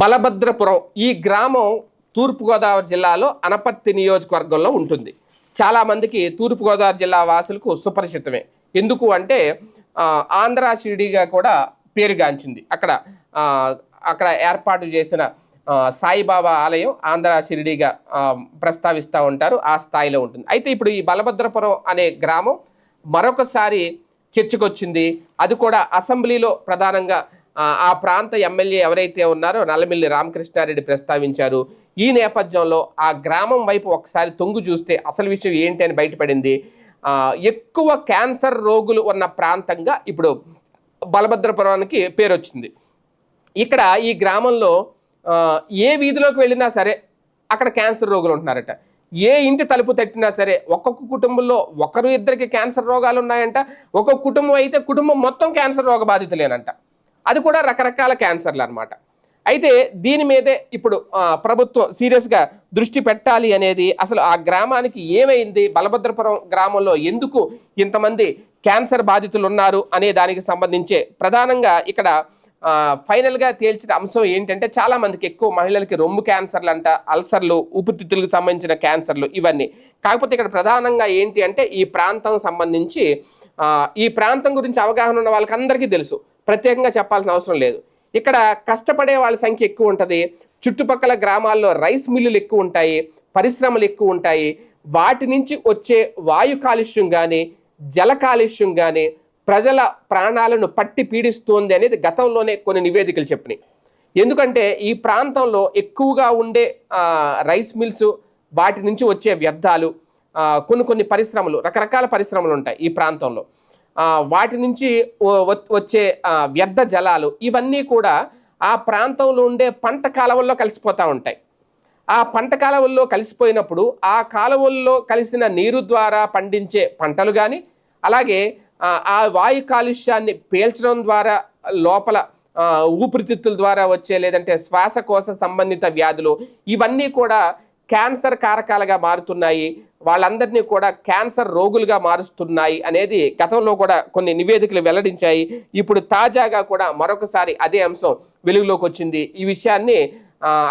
బలభద్రపురం ఈ గ్రామం తూర్పుగోదావరి జిల్లాలో అనపత్తి నియోజకవర్గంలో ఉంటుంది. చాలామందికి తూర్పుగోదావరి జిల్లా వాసులకు సుపరిచితమే. ఎందుకు అంటే ఆంధ్ర షిరిడిగా కూడా పేరుగాంచింది. అక్కడ అక్కడ ఏర్పాటు చేసిన సాయిబాబా ఆలయం ఆంధ్ర షిరిడిగా ప్రస్తావిస్తూ ఉంటారు. ఆ స్థాయిలో ఉంటుంది. అయితే ఇప్పుడు ఈ బలభద్రపురం అనే గ్రామం మరొకసారి చర్చకొచ్చింది. అది కూడా అసెంబ్లీలో ప్రధానంగా ఆ, ప్రాంత ఎమ్మెల్యే ఎవరైతే ఉన్నారో నల్లమిల్లి రామకృష్ణారెడ్డి ప్రస్తావించారు ఈ నేపథ్యంలో ఆ గ్రామం వైపు ఒకసారి తొంగు చూస్తే అసలు విషయం ఏంటి అని బయటపడింది. ఎక్కువ క్యాన్సర్ రోగులు ఉన్న ప్రాంతంగా ఇప్పుడు బలభద్రపురానికి పేరు వచ్చింది ఇక్కడ ఈ గ్రామంలో ఏ వీధిలోకి వెళ్ళినా సరే అక్కడ క్యాన్సర్ రోగులు ఉంటున్నారట. ఏ ఇంటి తలుపు తట్టినా సరే ఒక్కొక్క కుటుంబంలో ఒకరు ఇద్దరికి క్యాన్సర్ రోగాలు ఉన్నాయంట ఒక్కొక్క కుటుంబం అయితే కుటుంబం మొత్తం క్యాన్సర్ రోగ బాధితులేనంట. అది కూడా రకరకాల క్యాన్సర్లు అనమాట అయితే దీని మీదే ఇప్పుడు ప్రభుత్వం సీరియస్గా దృష్టి పెట్టాలి అనేది అసలు ఆ గ్రామానికి ఏమైంది? బలభద్రపురం గ్రామంలో ఎందుకు ఇంతమంది క్యాన్సర్ బాధితులు ఉన్నారు అనే దానికి సంబంధించే ప్రధానంగా ఇక్కడ ఫైనల్గా తేల్చిన అంశం ఏంటంటే చాలామందికి ఎక్కువ మహిళలకి రొమ్ము క్యాన్సర్లు అంట అల్సర్లు ఊపిరితిత్తులకు సంబంధించిన క్యాన్సర్లు ఇవన్నీ. కాకపోతే ఇక్కడ ప్రధానంగా ఏంటి అంటే ఈ ప్రాంతం సంబంధించి ఈ ప్రాంతం గురించి అవగాహన ఉన్న వాళ్ళకి అందరికీ తెలుసు. ప్రత్యేకంగా చెప్పాల్సిన అవసరం లేదు. ఇక్కడ కష్టపడే వాళ్ళ సంఖ్య ఎక్కువ ఉంటుంది. చుట్టుపక్కల గ్రామాల్లో రైస్ మిల్లులు ఎక్కువ ఉంటాయి. పరిశ్రమలు ఎక్కువ ఉంటాయి. వాటి నుంచి వచ్చే వాయు కాలుష్యం కానీ జల కాలుష్యం కానీ ప్రజల ప్రాణాలను పట్టి పీడిస్తోంది అనేది గతంలోనే కొన్ని నివేదికలు చెప్పినాయి. ఎందుకంటే ఈ ప్రాంతంలో ఎక్కువగా ఉండే రైస్ మిల్స్ వాటి నుంచి వచ్చే వ్యర్థాలు కొన్ని కొన్ని పరిశ్రమలు రకరకాల పరిశ్రమలు ఉంటాయి ఈ ప్రాంతంలో. వాటి నుంచి వచ్చే వ్యర్థ జలాలు ఇవన్నీ కూడా ఆ ప్రాంతంలో ఉండే పంట కాలువల్లో కలిసిపోతూ ఉంటాయి. ఆ పంట కాలువల్లో కలిసిపోయినప్పుడు ఆ కాలువల్లో కలిసిన నీరు ద్వారా పండించే పంటలు కానీ అలాగే ఆ, వాయు కాలుష్యాన్ని పీల్చడం ద్వారా లోపల ఊపిరితిత్తుల ద్వారా వచ్చే లేదంటే శ్వాసకోశ సంబంధిత వ్యాధులు ఇవన్నీ కూడా క్యాన్సర్ కారకాలుగా మారుతున్నాయి. వాళ్ళందరినీ కూడా క్యాన్సర్ రోగులుగా మారుస్తున్నాయి అనేది గతంలో కూడా కొన్ని నివేదికలు వెల్లడించాయి. ఇప్పుడు తాజాగా కూడా మరొకసారి అదే అంశం వెలుగులోకి వచ్చింది. ఈ విషయాన్ని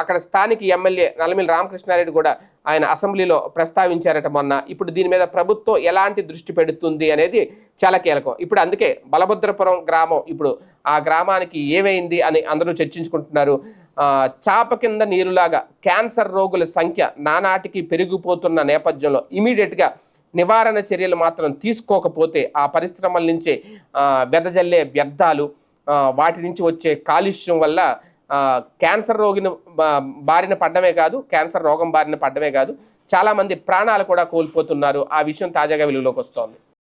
అక్కడ స్థానిక ఎమ్మెల్యే నల్లమిల్లి రామకృష్ణారెడ్డి కూడా ఆయన అసెంబ్లీలో ప్రస్తావించారట మొన్న. ఇప్పుడు దీని మీద ప్రభుత్వం ఎలాంటి దృష్టి పెడుతుంది అనేది చాలా కీలకం. ఇప్పుడు అందుకే బలభద్రపురం గ్రామం ఇప్పుడు ఆ గ్రామానికి ఏమైంది అని అందరూ చర్చించుకుంటున్నారు. చాప కింద నీరులాగా క్యాన్సర్ రోగుల సంఖ్య నానాటికి పెరిగిపోతున్న నేపథ్యంలో ఇమీడియట్గా నివారణ చర్యలు మాత్రం తీసుకోకపోతే ఆ పరిశ్రమల నుంచి వెదజల్లే వ్యర్థాలు వాటి నుంచి వచ్చే కాలుష్యం వల్ల క్యాన్సర్ రోగిని బారిన పడ్డమే కాదు క్యాన్సర్ రోగం బారిన పడ్డమే కాదు చాలామంది ప్రాణాలు కూడా కోల్పోతున్నారు. ఆ విషయం తాజాగా వెలుగులోకి వస్తోంది.